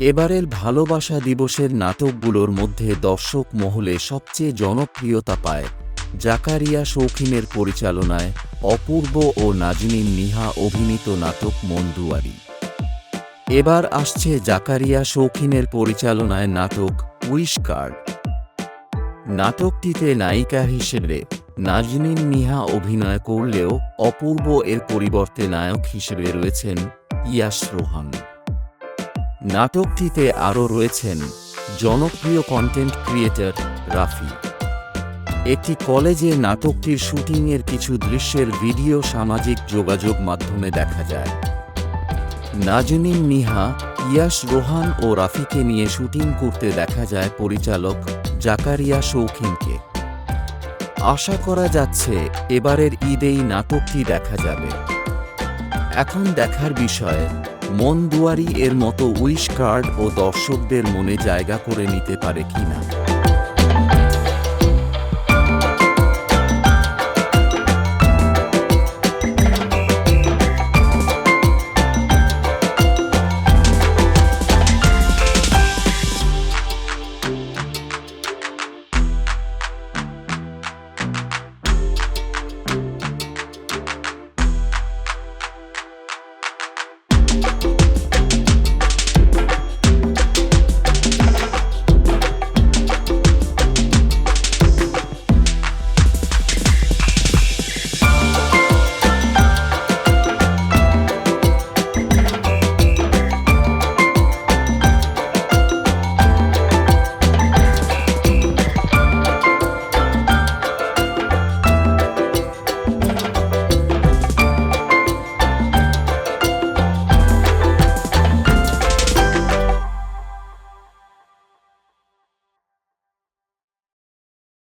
এবারের ভালোবাসা দিবসের নাটকগুলোর মধ্যে দর্শক মহলে সবচেয়ে জনপ্রিয়তা পায়। জাকারিয়া শৌখিনের পরিচালনায় অপূর্ব ও নাজনীন নিহা অভিনীত নাটক মন্দুয়ারি। এবার আসছে জাকারিয়া শৌখিনের পরিচালনায় নাটক উইশ কার্ড নাটকটিতে নায়িকা হিসেবে নাজনীন নিহা অভিনয় করলেও অপূর্ব এর পরিবর্তে নায়ক হিসেবে রয়েছেন ইয়াস রোহান। নাটকটিতে আরও রয়েছেন জনপ্রিয় কন্টেন্ট ক্রিয়েটর রাফি। একটি কলেজে নাটকটির শুটিংয়ের কিছু দৃশ্যের ভিডিও সামাজিক যোগাযোগ মাধ্যমে দেখা যায়। নাজনীন নিহা ইয়াশ রোহান ও রাফিকে নিয়ে শুটিং করতে দেখা যায় পরিচালক জাকারিয়া শৌখিনকে। আশা করা যাচ্ছে এবারের ঈদেই নাটকটি দেখা যাবে। এখন দেখার বিষয় মন দুয়ারি এর মতো উইশ কার্ড ও দর্শকদের মনে জায়গা করে নিতে পারে কিনা?